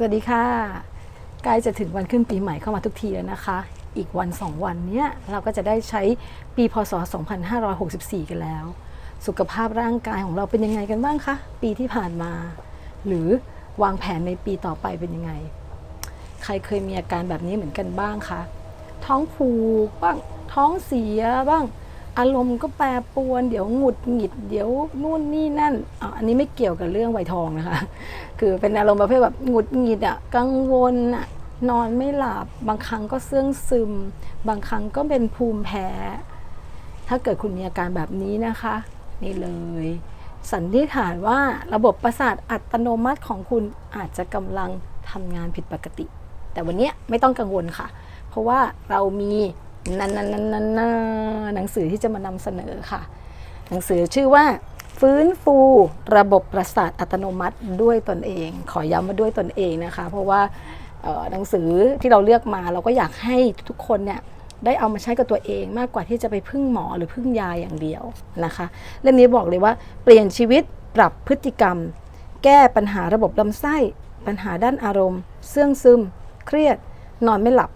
สวัสดีค่ะ ใกล้จะถึงวันขึ้นปีใหม่เข้ามาทุกทีแล้วนะคะ อีกวัน 2 วันเนี้ยเราก็จะได้ใช้ปีพศ 2564 กันแล้ว สุขภาพร่างกายของเราเป็นยังไงกันบ้างคะ ปีที่ผ่านมา หรือวางแผนในปีต่อไปเป็นยังไง ใครเคยมีอาการแบบนี้เหมือนกันบ้างคะ ท้องผูกบ้าง ท้องเสียบ้าง อารมณ์ก็แปรปรวน เดี๋ยวหงุดหงิด เดี๋ยวนู่นนี่นั่นอ,อันนี้ไม่เกี่ยวกับเรื่องไวทองนะคะ คือเป็นอารมณ์ประเภทแบบหงุดหงิดอะกังวลอะนอนไม่หลับบางครั้งก็เสื่องซึม บางครั้งก็เป็นภูมิแพ้ ถ้าเกิดคุณมีอาการแบบนี้นะคะ นี่เลย สันนิษฐานว่าระบบประสาทอัตโนมัติของคุณอาจจะกำลังทำงานผิดปกติ แต่วันนี้ไม่ต้องกังวลค่ะ เพราะว่าเรามี นันนันนันนันนันหนังสือที่จะมานำเสนอค่ะ หนังสือชื่อว่า ฟื้นฟูระบบประสาทอัตโนมัติด้วยตนเอง ขอย้ำว่าด้วยตนเองนะคะ เพราะว่าหนังสือที่เราเลือกมาเราก็อยากให้ทุกคนเนี่ยได้เอามาใช้กับตัวเองมากกว่าที่จะไปพึ่งหมอหรือพึ่งยาอย่างเดียวนะคะ เล่มนี้บอกเลยว่าเปลี่ยนชีวิตปรับพฤติกรรม แก้ปัญหาระบบลำไส้ ปัญหาด้านอารมณ์เสื่องซึม เครียด นอนไม่หลับ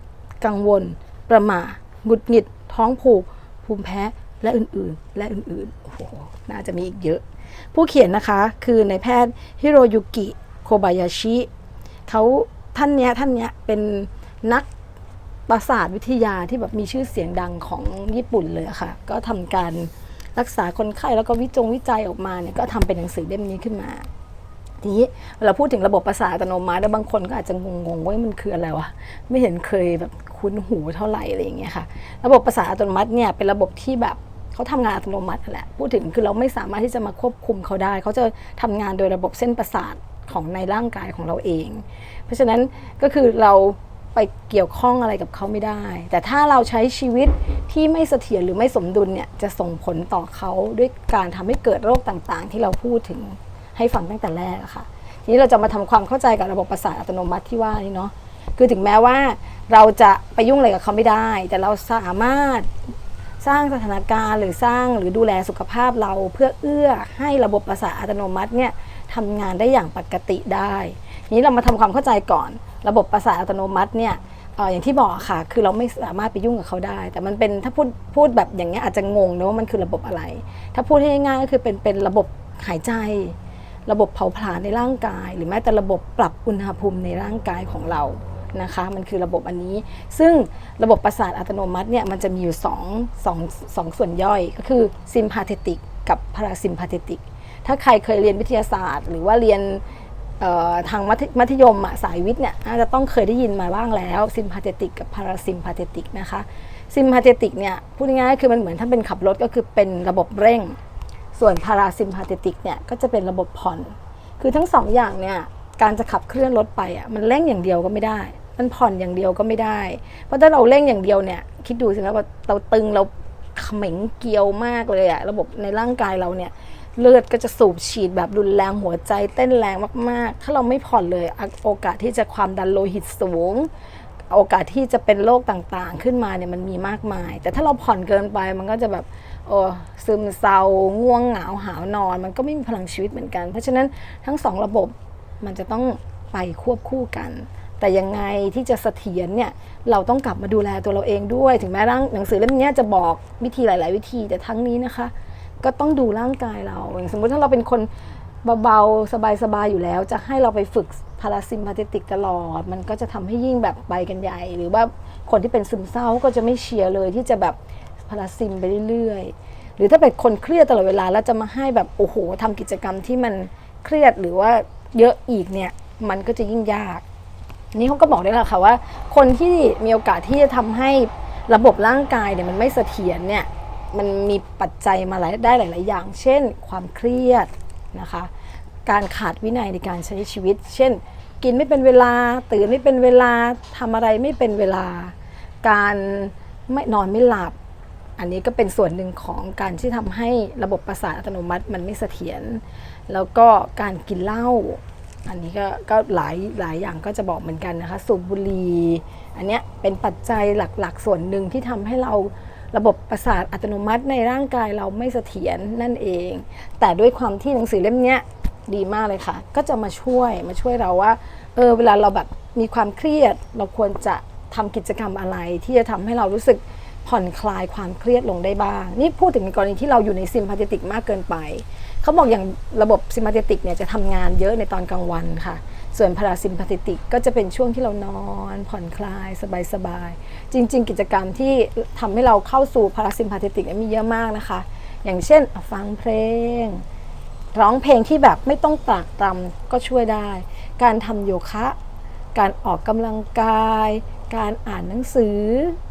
กังวล ประหม่า หงุดหงิด ท้องผูก ภูมิแพ้ และอื่นๆ และอื่นๆ โอ้โห น่าจะมีอีกเยอะ ผู้เขียนนะคะคือในแพทย์ฮิโรยุกิ โคบายาชิ เขาท่านเนี้ยท่านเนี้ยเป็นนักประสาทวิทยาที่แบบมีชื่อเสียงดังของญี่ปุ่นเลยะค่ะ ก็ทำการรักษาคนไข้แล้วก็วิจงวิจัยออกมาเนี่ยก็ทำเป็นหนังสือเล่มนี้ขึ้นมา ทีนี้เวลาพูดถึงระบบประสาทอัตโนมัติแล้วบางคนก็อาจจะงงๆว่ามันคืออะไรวะไม่เห็นเคยแบบคุ้นหูเท่าไหร่อะไรอย่างเงี้ยค่ะ ระบบประสาทอัตโนมัติเนี่ยเป็นระบบที่แบบเขาทำงานอัตโนมัติแหละพูดถึงคือเราไม่สามารถที่จะมาควบคุมเขาได้ เขาจะทำงานโดยระบบเส้นประสาทของในร่างกายของเราเอง เพราะฉะนั้นก็คือเราไปเกี่ยวข้องอะไรกับเขาไม่ได้ แต่ถ้าเราใช้ชีวิตที่ไม่เสถียรหรือไม่สมดุลเนี่ยจะส่งผลต่อเขาด้วยการทำให้เกิดโรคต่างๆ ที่เราพูดถึง ให้ฟังตั้งแต่แรกอะค่ะ ทีนี้เราจะมาทำความเข้าใจกับระบบประสาทอัตโนมัติที่ว่านี่เนาะคือถึงแม้ว่าเราจะไปยุ่งอะไรกับเขาไม่ได้ แต่เราสามารถสร้างสถานการณ์หรือสร้างหรือดูแลสุขภาพเราเพื่อเอื้อให้ระบบประสาทอัตโนมัติเนี่ยทำงานได้อย่างปกติได้ทีนี้เรามาทำความเข้าใจก่อน ระบบประสาทอัตโนมัติเนี่ยอย่างที่บอกค่ะ คือเราไม่สามารถไปยุ่งกับเขาได้ แต่มันเป็นถ้าพูดพูดแบบอย่างเงี้ยอาจจะงงนะว่ามันคือระบบอะไร ถ้าพูดให้ง่ายก็คือเป็นเป็นระบบหายใจ ระบบเผาผลาญในร่างกาย หรือแม้แต่ระบบปรับอุณหภูมิในร่างกายของเรานะคะมันคือระบบอันนี้ ซึ่งระบบประสาทอัตโนมัติเนี่ยมันจะมีอยู่สองสองสองส่วนย่อยก็คือซิมพาเทติกกับพาราซิมพาเทติกถ้าใครเคยเรียนวิทยาศาสตร์ หรือว่าเรียนทางมัธยมสายวิทย์เนี่ยน่าจะต้องเคยได้ยินมาบ้างแล้วซิมพาเทติกกับพาราซิมพาเทติกนะคะซิมพาเทติกเนี่ยพูดง่ายๆคือมันเหมือนถ้าเป็นขับรถก็คือเป็นระบบเร่ง ส่วนพาราซิมพาเทติกเนี่ยก็จะเป็นระบบผ่อน คือทั้งสองอย่างเนี่ยการจะขับเคลื่อนรถไปอะมันเร่งอย่างเดียวก็ไม่ได้ มันผ่อนอย่างเดียวก็ไม่ได้ เพราะถ้าเราเร่งอย่างเดียวเนี่ยคิดดูสิครับว่าเราตึงเราเขม็งเกลียวมากเลยอะระบบในร่างกายเราเนี่ยเลือดก็จะสูบฉีดแบบรุนแรงหัวใจเต้นแรงมาก ๆ ถ้าเราไม่ผ่อนเลยโอกาสที่จะความดันโลหิตสูง โอกาสที่จะเป็นโรคต่างๆ ขึ้นมาเนี่ยมันมีมากมาย แต่ถ้าเราผ่อนเกินไปมันก็จะแบบ โอ้ซึมเศร้าง่วงเหงาหาวนอน มันก็ไม่มีพลังชีวิตเหมือนกัน เพราะฉะนั้นทั้งสองระบบมันจะต้องไปควบคู่กัน แต่ยังไงที่จะเสถียรเนี่ยเราต้องกลับมาดูแลตัวเราเองด้วย ถึงแม้ร่างหนังสือเล่มนี้จะบอกวิธีหลาย ๆ วิธีแต่ทั้งนี้นะคะ ก็ต้องดูร่างกายเราอย่างสมมุติถ้าเราเป็นคนเบาๆ สบาย ๆ อยู่แล้ว จะให้เราไปฝึกพาราซิมพาเทติกตลอด มันก็จะทำให้ยิ่งแบบไปกันใหญ่ หรือว่าคนที่เป็นซึมเศร้าก็จะไม่เชียร์เลยที่จะแบบ พาราซิมไปเรื่อยๆ หรือถ้าเป็นคนเครียดตลอดเวลาแล้วจะมาให้แบบโอ้โหทำกิจกรรมที่มันเครียดหรือว่าเยอะอีกเนี่ยมันก็จะยิ่งยาก นี่เขาก็บอกได้แล้วค่ะว่า คนที่มีโอกาสที่จะทำให้ระบบร่างกายเนี่ยมันไม่เสถียรเนี่ยมันมีปัจจัยมาหลายได้หลาย ๆ อย่าง เช่น ความเครียดนะคะ การขาดวินัยในการใช้ชีวิต เช่น กินไม่เป็นเวลา ตื่นไม่เป็นเวลาทำอะไรไม่เป็นเวลา การไม่นอนไม่หลับ อันนี้ก็เป็นส่วนหนึ่งของการที่ทำให้ระบบประสาทอัตโนมัติมันไม่เสถียร แล้วก็การกินเหล้า อันนี้ก็ก็หลายหลายอย่างก็จะบอกเหมือนกันนะคะ สูบบุหรี่อันเนี้ยเป็นปัจจัยหลักๆ ส่วนหนึ่งที่ทำให้เราระบบประสาทอัตโนมัติในร่างกายเราไม่เสถียรนั่นเอง แต่ด้วยความที่หนังสือเล่มเนี้ยดีมากเลยค่ะ ก็จะมาช่วยมาช่วยเราว่า เออเวลาเราแบบมีความเครียด เราควรจะทำกิจกรรมอะไรที่จะทำให้เรารู้สึก ผ่อนคลายความเครียดลงได้บ้าง นี่พูดถึงในกรณีที่เราอยู่ในซิมพาเตติกมากเกินไป เขาบอกอย่างระบบซิมพาเตติกเนี่ยจะทำงานเยอะในตอนกลางวันค่ะ ส่วนพาราซิมพาเตติกก็จะเป็นช่วงที่เรานอน ผ่อนคลายสบายๆ จริง ๆ กิจกรรมที่ทำให้เราเข้าสู่พาราซิมพาเตติกมีเยอะมากนะคะ อย่างเช่นฟังเพลง ร้องเพลงที่แบบไม่ต้องตรากตรำก็ช่วยได้ การทำโยคะ การออกกำลังกาย การอ่านหนังสือ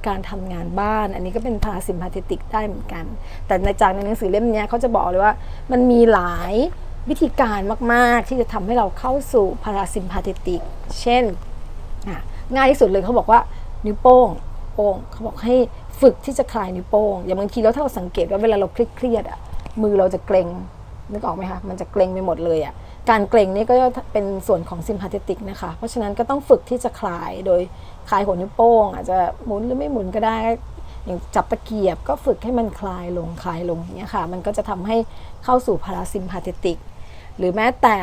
การทำงานบ้าน อันนี้ก็เป็นพาราซิมพาเทติกได้เหมือนกัน แต่ในจากในหนังสือเล่มนี้เขาจะบอกเลยว่า มันมีหลายวิธีการมาก ๆ ที่จะทำให้เราเข้าสู่พาราซิมพาเทติก เช่น ง่ายที่สุดเลยเขาบอกว่านิ้วโป้งโป้งเขาบอกให้ฝึกที่จะคลายนิ้วโป้ง อย่างบางทีแล้วถ้าเราสังเกตว่าเวลาเราเครียดๆอะมือเราจะเกร็งนึกออกไหมคะมันจะเกร็งไปหมดเลยอะ การเกร็งนี่ก็จะเป็นส่วนของซิมพาเทติกนะคะ เพราะฉะนั้นก็ต้องฝึกที่จะคลายโดยคลายหัวนิ้วโป้ง อาจจะหมุนหรือไม่หมุนก็ได้ อย่างจับตะเกียบก็ฝึกให้มันคลายลงคลายลงอย่างเงี้ยค่ะ มันก็จะทำให้เข้าสู่พาราซิมพาเทติก หรือแม้แต่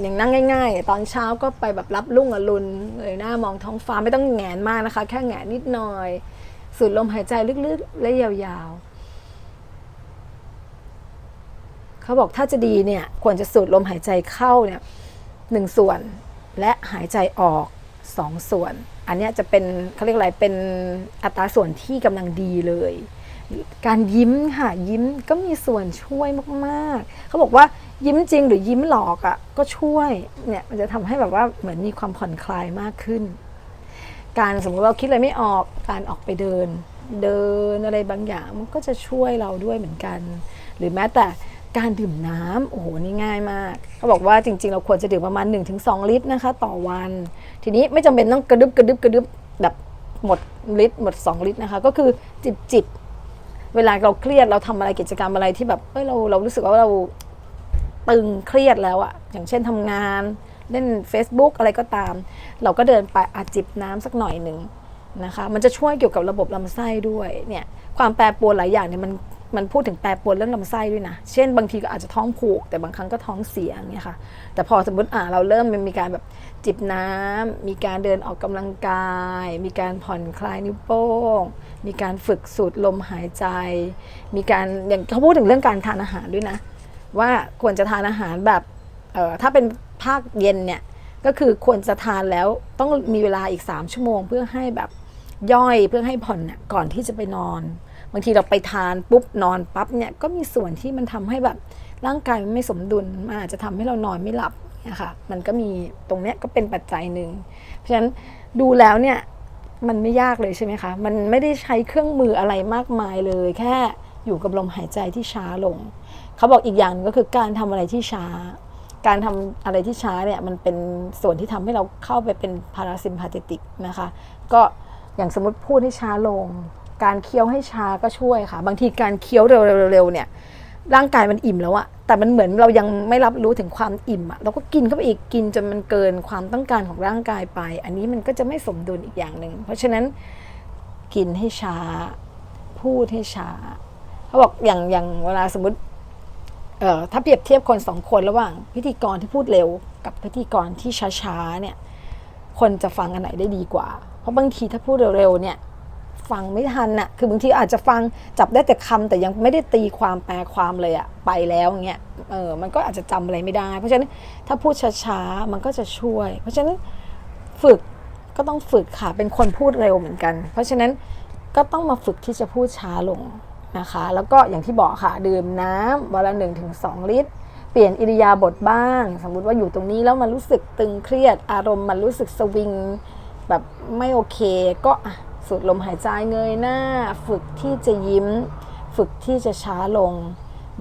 อย่างนั่งง่าย ๆ ตอนเช้าก็ไปแบบรับลุ่งอรุณเลยหน้ามองท้องฟ้าไม่ต้องแงนมากนะคะ แค่แงนนิดหน่อย สูดลมหายใจลึกๆ และยาวๆ เขาบอกถ้าจะดีเนี่ยควรจะสูดลมหายใจเข้าเนี่ยหนึ่งส่วนและหายใจออกสองส่วน อันเนี้ยจะเป็นเขาเรียกอะไรเป็นอัตราส่วนที่กำลังดีเลย การยิ้มค่ะยิ้มก็มีส่วนช่วยมากๆ เขาบอกว่ายิ้มจริงหรือยิ้มหลอกอะ่ะก็ช่วยเนี่ยมันจะทำให้แบบว่าเหมือนมีความผ่อนคลายมากขึ้น การสมมติเราคิดอะไรไม่ออกการออกไปเดิน เดินอะไรบางอย่างมันก็จะช่วยเราด้วยเหมือนกัน หรือแม้แต่ การดื่มน้ำโอ้โหนี่ง่ายมากเขาบอกว่าจริง ๆ เราควรจะดื่มประมาณ 1-2 ลิตรนะคะ ต่อวัน ทีนี้ไม่จำเป็นต้องกระดึบกระดึบกระดึบแบบหมดลิตรหมด 2 ลิตรนะคะ ก็คือจิบจิบเวลาเราเครียดเราทำอะไรกิจกรรมอะไรที่แบบเอ้ยเราเรารู้สึกว่าเราตึงเครียดแล้วอะอย่างเช่นทำงานเล่น Facebook อะไรก็ตาม เราก็เดินไปอาจิบน้ำสักหน่อยหนึ่งนะคะ มันจะช่วยเกี่ยวกับระบบลำไส้ด้วยเนี่ยความแปรปรวนหลายอย่างเนี่ยมัน มันพูดถึงแปรปรวนเรื่องลำไส้ด้วยนะ เช่นบางทีก็อาจจะท้องผูก แต่บางครั้งก็ท้องเสียอย่างเงี้ยค่ะ แต่พอสมมติอ่าเราเริ่มมันมีการแบบจิบน้ำมีการเดินออกกำลังกาย มีการผ่อนคลายนิ้วโป้ง มีการฝึกสูดลมหายใจ มีการอย่างเขาพูดถึงเรื่องการทานอาหารด้วยนะ ว่าควรจะทานอาหารแบบเอ่อถ้าเป็นภาคเย็นเนี่ยก็คือควรจะทานแล้วต้องมีเวลาอีก 3 ชั่วโมง เพื่อให้แบบย่อยเพื่อให้ผ่อนน่ก่อนที่จะไปนอน บางทีเราไปทานปุ๊บนอนปั๊บเนี่ยก็มีส่วนที่มันทำให้แบบร่างกายมันไม่สมดุลมันอาจจะทำให้เรานอนไม่หลับเนี่ยค่ะมันก็มีตรงเนี้ยก็เป็นปัจจัยหนึ่งเพราะฉะนั้นดูแล้วเนี่ยมันไม่ยากเลยใช่ไหมคะ มันไม่ได้ใช้เครื่องมืออะไรมากมายเลย แค่อยู่กับลมหายใจที่ช้าลง เขาบอกอีกอย่างก็คือการทำอะไรที่ช้า การทำอะไรที่ช้าเนี่ยมันเป็นส่วนที่ทำให้เราเข้าไปเป็นพาราซิมพาเทติกนะคะ ก็อย่างสมมติพูดให้ช้าลง การเคี้ยวให้ช้าก็ช่วยค่ะ บางทีการเคี้ยวเร็วๆเนี่ยร่างกายมันอิ่มแล้วอะแต่มันเหมือนเรายังไม่รับรู้ถึงความอิ่มอะเราก็กินเข้าไปอีกกินจนมันเกินความต้องการของร่างกายไป อันนี้มันก็จะไม่สมดุลอีกอย่างหนึ่งเพราะฉะนั้นกินให้ช้า พูดให้ช้าเขาบอกอย่างอย่างเวลาสมมติเอ่อถ้าเปรียบเทียบคนสองคนระหว่างพิธีกรที่พูดเร็ว กับพิธีกรที่ช้าๆเนี่ยคนจะฟังอันไหนได้ดีกว่า เพราะบางทีถ้าพูดเร็วๆเนี่ย ฟังไม่ทันน่ะคือบางทีอาจจะฟังจับได้แต่คำแต่ยังไม่ได้ตีความแปลความเลยอะไปแล้วเงี้ย เออ มันก็อาจจะจำอะไรไม่ได้ เพราะฉะนั้นถ้าพูดช้าๆ มันก็จะช่วย เพราะฉะนั้นฝึกก็ต้องฝึกค่ะ เป็นคนพูดเร็วเหมือนกัน เพราะฉะนั้นก็ต้องมาฝึกที่จะพูดช้าลงนะคะ แล้วก็อย่างที่บอกค่ะ ดื่มน้ำวันละหนึ่งถึงสองลิตร เปลี่ยนอิริยาบถบ้าง สมมุติว่าอยู่ตรงนี้แล้วมันรู้สึกตึงเครียด อารมณ์มันรู้สึกสวิงแบบไม่โอเค ก็ อะสูดลมหายใจเงยหน้า ฝึกที่จะยิ้ม ฝึกที่จะช้าลง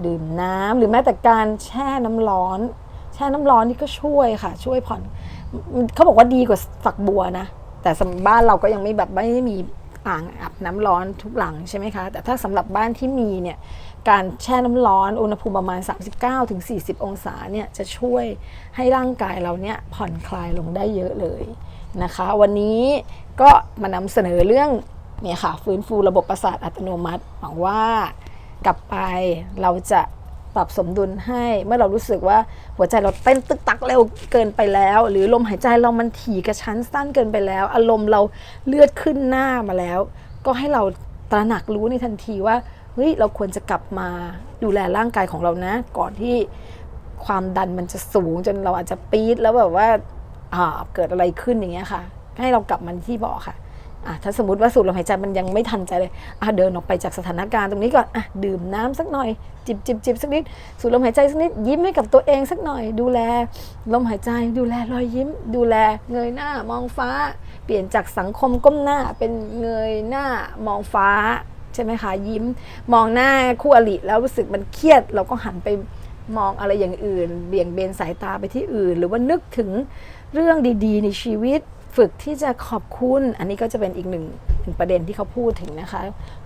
ดื่มน้ำหรือแม้แต่การแช่น้ำร้อน แช่น้ำร้อนนี่ก็ช่วยค่ะ ช่วยผ่อนเขาบอกว่าดีกว่าฝักบัวนะ แต่สำหรับบ้านเราก็ยังไม่แบบไม่ได้มีอ่างอาบน้ำร้อนทุกหลังใช่ไหมคะ แต่ถ้าสำหรับบ้านที่มีเนี่ย การแช่น้ำร้อน อุณหภูมิประมาณ 39-40 องศาเนี่ยจะช่วยให้ร่างกายเราเนี่ยผ่อนคลายลงได้เยอะเลย นะคะ วันนี้ก็มานำเสนอเรื่องเนี่ยค่ะฟื้นฟูระบบประสาทอัตโนมัติหวังว่ากลับไปเราจะปรับสมดุลให้เมื่อเรารู้สึกว่าหัวใจเราเต้นตึกตักเร็วเกินไปแล้ว หรือลมหายใจเรามันถี่กระชั้นสั้นเกินไปแล้ว อารมณ์เราเลือดขึ้นหน้ามาแล้ว ก็ให้เราตระหนักรู้ในทันทีว่าเฮ้ยเราควรจะกลับมาดูแลร่างกายของเรานะ ก่อนที่ความดันมันจะสูงจนเราอาจจะปี๊ดแล้วแบบว่าอ่า เกิดอะไรขึ้นอย่างเงี้ยค่ะ ให้เรากลับมาที่บาะค่ะอะถ้าสมมติว่าสูดลมหายใจมันยังไม่ทันใจเลยอะเดินออกไปจากสถานการณ์ตรงนี้ก่อนอะดื่มน้ำสักหน่อย จิบจิบจิบสักนิด สูดลมหายใจสักนิด ยิ้มให้กับตัวเองสักหน่อย ดูแลลมหายใจ ดูแลรอยยิ้ม ดูแลเงยหน้ามองฟ้า เปลี่ยนจากสังคมก้มหน้าเป็นเงยหน้ามองฟ้าใช่ไหมคะยิ้ม มองหน้าคู่อริแล้วรู้สึกมันเครียด เราก็หันไปมองอะไรอย่างอื่น เบี่ยงเบนสายตาไปที่อื่น หรือว่านึกถึง เรื่องดีๆ ในชีวิตฝึกที่จะขอบคุณ อันนี้ก็จะเป็นอีกหนึ่งหนึ่งประเด็นที่เขาพูดถึงนะคะ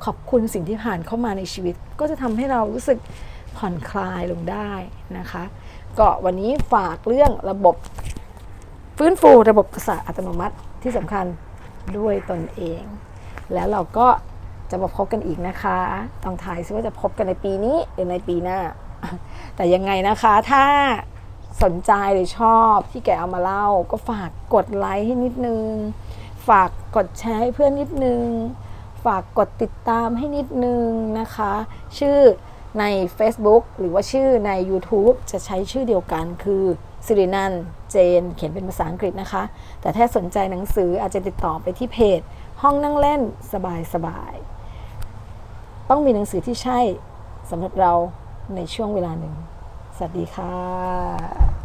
ขอบคุณสิ่งที่ผ่านเข้ามาในชีวิต ก็จะทำให้เรารู้สึกผ่อนคลายลงได้นะคะ ก็วันนี้ฝากเรื่องระบบฟื้นฟูระบบประสาทอัตโนมัติที่สำคัญด้วยตนเอง แล้วเราก็จะมาพบกันอีกนะคะต้องทายซิว่าจะพบกันในปีนี้หรือในปีหน้า แต่ยังไงนะคะถ้า สนใจหรือชอบที่แกเอามาเล่า ก็ฝากกดไลค์ให้นิดนึง ฝากกดแชร์ให้เพื่อนนิดนึง ฝากกดติดตามให้นิดนึงนะคะ ชื่อใน Facebook หรือว่าชื่อใน YouTube จะใช้ชื่อเดียวกันคือสิรินันท์เจน เขียนเป็นภาษาอังกฤษนะคะ แต่ถ้าสนใจหนังสืออาจจะติดต่อไปที่เพจ ห้องนั่งเล่นสบายๆต้องมีหนังสือที่ใช่สำหรับเราในช่วงเวลาหนึ่ง สวัสดีค่ะ